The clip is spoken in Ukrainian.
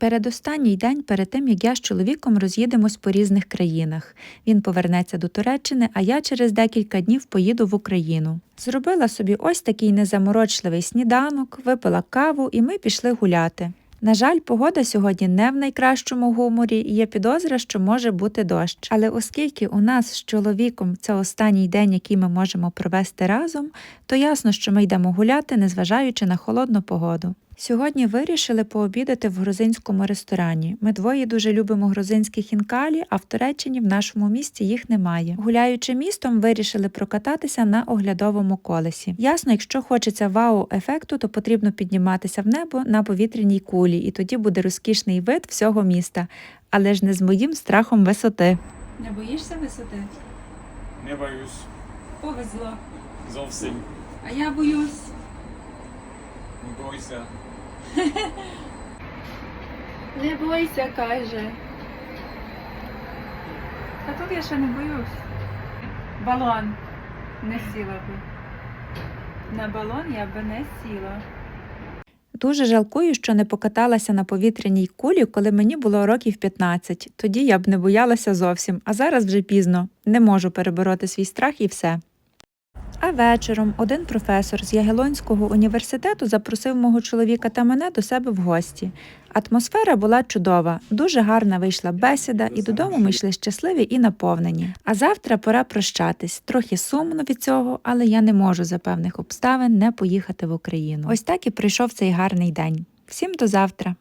Передостанній день перед тим, як я з чоловіком роз'їдемось по різних країнах. Він повернеться до Туреччини, а я через декілька днів поїду в Україну. Зробила собі ось такий незаморочливий сніданок, випила каву і ми пішли гуляти. На жаль, погода сьогодні не в найкращому гуморі, і є підозра, що може бути дощ. Але оскільки у нас з чоловіком це останній день, який ми можемо провести разом, то ясно, що ми йдемо гуляти, незважаючи на холодну погоду. Сьогодні вирішили пообідати в грузинському ресторані. Ми двоє дуже любимо грузинські хінкалі, а в Туреччині в нашому місті їх немає. Гуляючи містом, вирішили прокататися на оглядовому колесі. Ясно, якщо хочеться вау-ефекту, то потрібно підніматися в небо на повітряній кулі, і тоді буде розкішний вид всього міста, але ж не з моїм страхом висоти. Не боїшся висоти? Не боюсь. Повезло. Зовсім. А я боюсь. Не бойся. Не бойся, каже. Та тут я ще не боюсь. Балон. Не сіла би. На балон я би не сіла. Дуже жалкую, що не покаталася на повітряній кулі, коли мені було років 15. Тоді я б не боялася зовсім, а зараз вже пізно. Не можу перебороти свій страх і все. А вечором один професор з Ягелонського університету запросив мого чоловіка та мене до себе в гості. Атмосфера була чудова, дуже гарна вийшла бесіда, і додому ми йшли щасливі і наповнені. А завтра пора прощатись. Трохи сумно від цього, але я не можу за певних обставин не поїхати в Україну. Ось так і прийшов цей гарний день. Всім до завтра.